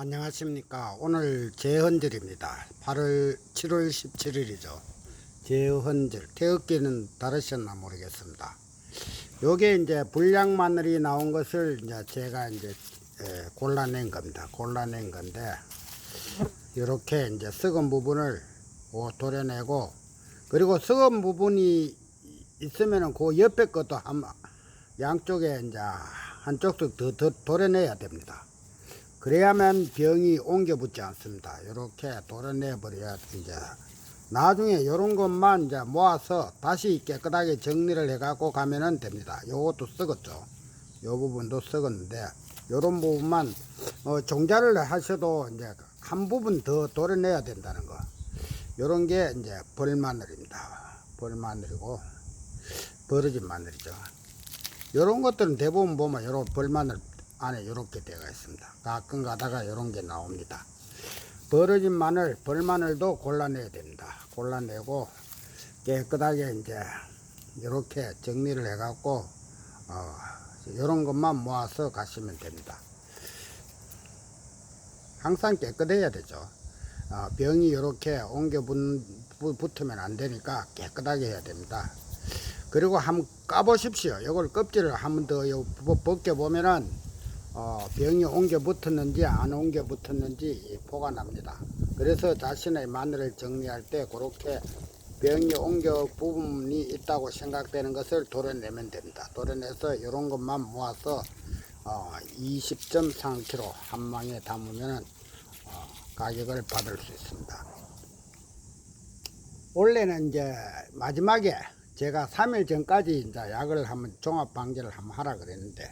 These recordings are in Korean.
안녕하십니까. 오늘 재헌절입니다. 8월 7월 17일이죠. 재헌절. 태극기는 다르셨나 모르겠습니다. 요게 이제 불량 마늘이 나온 것을 이제 제가 이제 에, 골라낸 겁니다. 골라낸 건데 이렇게 이제 썩은 부분을 오, 도려내고 그리고 썩은 부분이 있으면은 그 옆에 것도 한 양쪽에 이제 한쪽도 더, 더 도려내야 됩니다. 그래야만 병이 옮겨 붙지 않습니다. 이렇게 도려내 버려야 이제 나중에 이런 것만 이제 모아서 다시 깨끗하게 정리를 해갖고 가면은 됩니다. 요것도 썩었죠. 요 부분도 썩었는데 요런 부분만 어, 종자를 하셔도 이제 한 부분 더 도려내야 된다는 거. 요런 게 이제 벌마늘입니다. 벌마늘이고 버러진 마늘이죠. 요런 것들은 대부분 보면 요런 벌마늘 안에 이렇게 되어 있습니다. 가끔 가다가 이런 게 나옵니다. 벌어진 마늘, 벌마늘도 골라내야 됩니다. 골라내고 깨끗하게 이제 이렇게 정리를 해갖고 어, 이런 것만 모아서 가시면 됩니다. 항상 깨끗해야 되죠. 어, 병이 이렇게 옮겨 붙- 붙- 붙으면 안 되니까 깨끗하게 해야 됩니다. 그리고 한번 까보십시오. 이걸 껍질을 한번 더 벗겨 보면은 어, 병이 옮겨 붙었는지 안 옮겨 붙었는지 보가 납니다. 그래서 자신의 마늘을 정리할 때 그렇게 병이 옮겨 부분이 있다고 생각되는 것을 도려내면 됩니다. 도려내서 이런 것만 모아서 어, 20.3kg 한 망에 담으면 어, 가격을 받을 수 있습니다. 원래는 이제 마지막에 제가 3일 전까지 이제 약을 한번 종합 방제를 한번 하라 그랬는데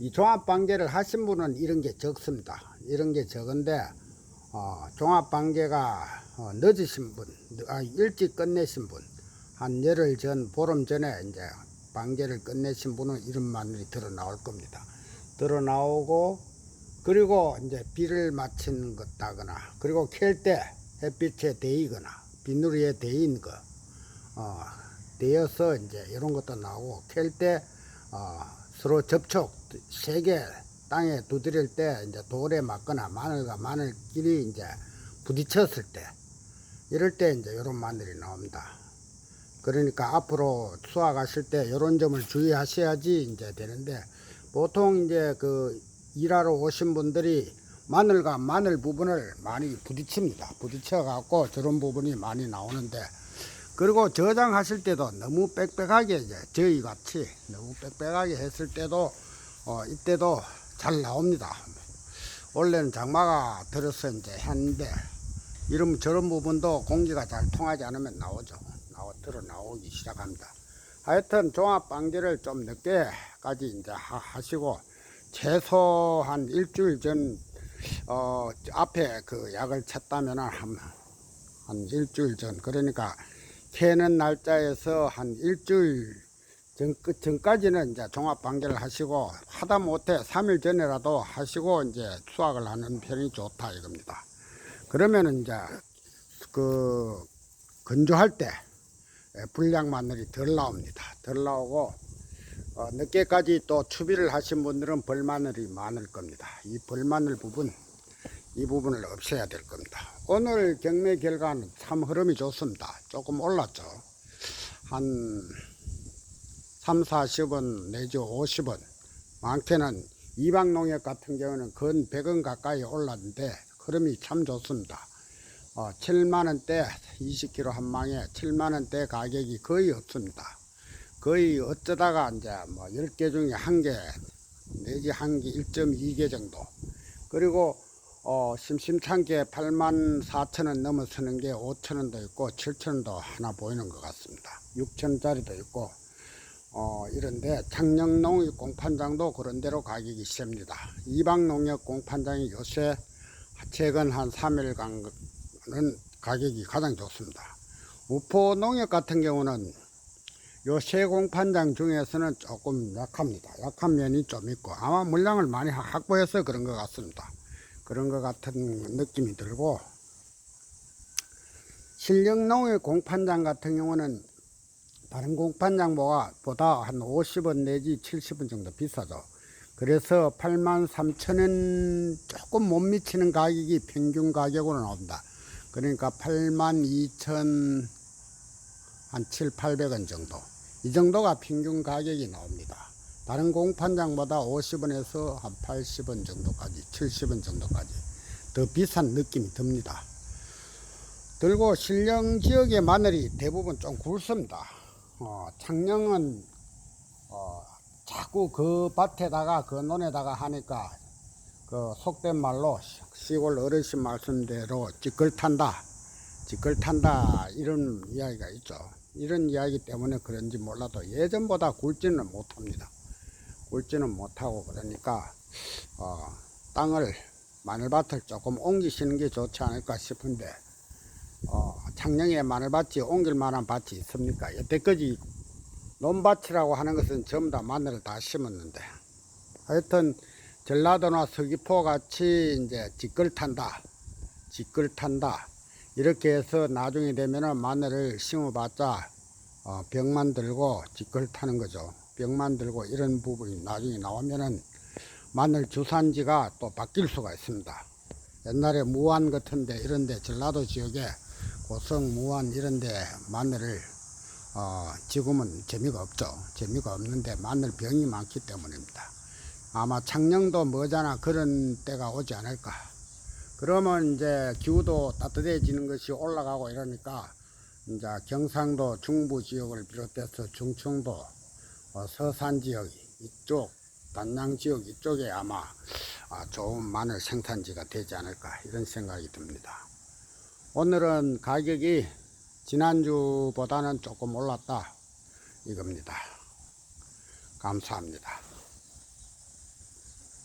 이 종합 방제를 하신 분은 이런 게 적습니다. 이런 게 적은데 어, 종합 방제가 어, 늦으신 분, 아, 일찍 끝내신 분, 한 열흘 전, 보름 전에 이제 방제를 끝내신 분은 이런 마늘이 드러 나올 겁니다. 드러 나오고 그리고 이제 비를 맞춘 것다거나 그리고 캘 때 햇빛에 데이거나 비누리에 데인 거 어, 되어서 이제 이런 것도 나오고 캘때 어, 서로 접촉 세게 땅에 두드릴 때 이제 돌에 맞거나 마늘과 마늘끼리 이제 부딪혔을 때 이럴 때 이제 이런 마늘이 나옵니다. 그러니까 앞으로 수확하실 때 이런 점을 주의하셔야지 이제 되는데 보통 이제 그 일하러 오신 분들이 마늘과 마늘 부분을 많이 부딪힙니다. 부딪혀 갖고 저런 부분이 많이 나오는데 그리고 저장하실 때도 너무 빽빽하게 이제 저희 같이 너무 빽빽하게 했을 때도 어 이때도 잘 나옵니다. 원래는 장마가 들어서 이제 했는데 이런 저런 부분도 공기가 잘 통하지 않으면 나오죠. 나오 들어 나오기 시작합니다. 하여튼 종합 방제를 좀 늦게까지 이제 하- 하시고 최소 한 일주일 전 어, 앞에 그 약을 쳤다면 한, 한 일주일 전 그러니까 캐는 날짜에서 한 일주일 전, 끝 전까지는 이제 종합 방제를 하시고 하다 못해 3일 전에라도 하시고 이제 수확을 하는 편이 좋다 이겁니다. 그러면은 이제 그 건조할 때 예, 불량 마늘이 덜 나옵니다. 덜 나오고 어, 늦게까지 또 추비를 하신 분들은 벌마늘이 많을 겁니다. 이 벌마늘 부분 이 부분을 없애야 될 겁니다. 오늘 경매 결과는 참 흐름이 좋습니다. 조금 올랐죠. 한 3, 40원 내지 50원. 많게는 이방농협 같은 경우는 근 100원 가까이 올랐는데 흐름이 참 좋습니다. 어, 7만원대 20kg 한 망에 7만원대 가격이 거의 없습니다. 거의 어쩌다가 이제 뭐 10개 중에 한개 내지 한 개 1.2개 정도. 그리고 어, 심심찮 게 8만 4천 원 넘어서는 게 5천 원도 있고 7천 원도 하나 보이는 것 같습니다. 6천 원짜리도 있고 어, 이런데 창녕농협 공판장도 그런 대로 가격이 셉니다. 이방농협 공판장이 요새 최근 한 3일간은 가격이 가장 좋습니다. 우포농협 같은 경우는 요 세 공판장 중에서는 조금 약합니다. 약한 면이 좀 있고 아마 물량을 많이 하- 확보해서 그런 것 같습니다. 그런 것 같은 느낌이 들고 실력농의 공판장 같은 경우는 다른 공판장보다 보다 한 50원 내지 70원 정도 비싸죠. 그래서 8만 3천 원 조금 못 미치는 가격이 평균 가격으로 나온다. 그러니까 8만 2천 한 7, 800원 정도. 이 정도가 평균 가격이 나옵니다. 다른 공판장보다 50원에서 한 80원 정도까지, 70원 정도까지 더 비싼 느낌이 듭니다. 그리고 신령 지역의 마늘이 대부분 좀 굵습니다. 어, 창녕은 어, 자꾸 그 밭에다가 그 논에다가 하니까 그 속된 말로 시골 어르신 말씀대로 찌끌 탄다, 찌끌 탄다 이런 이야기가 있죠. 이런 이야기 때문에 그런지 몰라도 예전보다 굵지는 못합니다. 굵지는 못하고 그러니까 어, 땅을 마늘밭을 조금 옮기시는 게 좋지 않을까 싶은데 어, 창녕에 마늘밭이 옮길 만한 밭이 있습니까? 여태까지 논밭이라고 하는 것은 전부 다 마늘을 다 심었는데. 하여튼 전라도나 서귀포 같이 이제 지끌탄다 지끌탄다. 이렇게 해서 나중에 되면은 마늘을 심어봤자 어, 병만 들고 지끌타는 거죠 병 만 들고 이런 부분이 나중에 나오면은 마늘 주산지가 또 바뀔 수가 있습니다 옛날에 무안 같은데 이런데 전라도 지역에 고성 무안 이런데 마늘을 어, 지금은 재미가 없죠. 재미가 없는데 마늘 병이 많기 때문입니다. 아마 창녕도 머지않아 그런 때가 오지 않을까. 그러면 이제 기후도 따뜻해지는 것이 올라가고 이러니까 이제 경상도 중부 지역을 비롯해서 중청도 어, 서산 지역 이쪽 단양 지역 이쪽에 아마 아, 좋은 마늘 생산지가 되지 않을까 이런 생각이 듭니다. 오늘은 가격이 지난주보다는 조금 올랐다 이겁니다. 감사합니다.